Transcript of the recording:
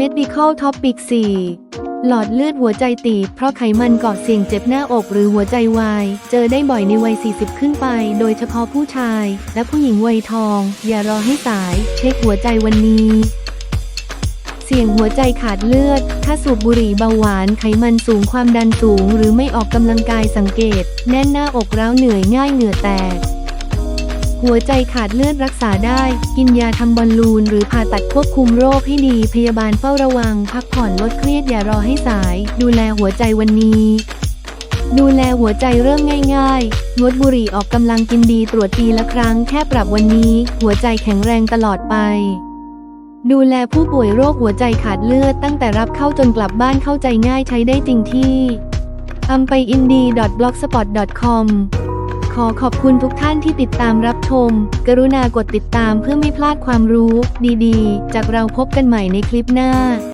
Medical Topic 4 หลอดเลือดหัวใจตีบเพราะไขมันเกาะเสี่ยงเจ็บหน้าอกหรือหัวใจวาย เจอได้บ่อยในวัย 40 ขึ้นไป โดยเฉพาะผู้ชาย และผู้หญิงวัยทอง อย่ารอให้สาย เช็คหัวใจวันนี้เสี่ยงหัวใจขาดเลือด ถ้าสูบบุหรี่เบาหวาน ไขมันสูง ความดันสูง หรือไม่ออกกำลังกายสังเกต แน่นหน้าอกร้าวเหนื่อยง่ายเหงื่อแตก หัวใจขาดเลือดรักษาได้ กินยาทำบอลลูน หรือผ่าตัดควบคุมโรคให้ดี พยาบาลเฝ้าระวัง พักผ่อนลดเครียดอย่ารอให้สาย ดูแลหัวใจวันนี้ ดูแลหัวใจเริ่มง่ายๆ งดบุหรี่ออกกำลังกินดีตรวจปีละครั้งแค่ปรับวันนี้ หัวใจแข็งแรงตลอดไป ดูแลผู้ป่วยโรคหัวใจขาดเลือดตั้งแต่รับเข้าจนกลับบ้านเข้าใจง่ายใช้ได้จริงที่ a m p a i n d i blogspot.com ขอขอบคุณทุกท่านที่ติดตามรับชม กรุณากดติดตามเพื่อไม่พลาดความรู้ ดีๆ จากเราพบกันใหม่ในคลิปหน้า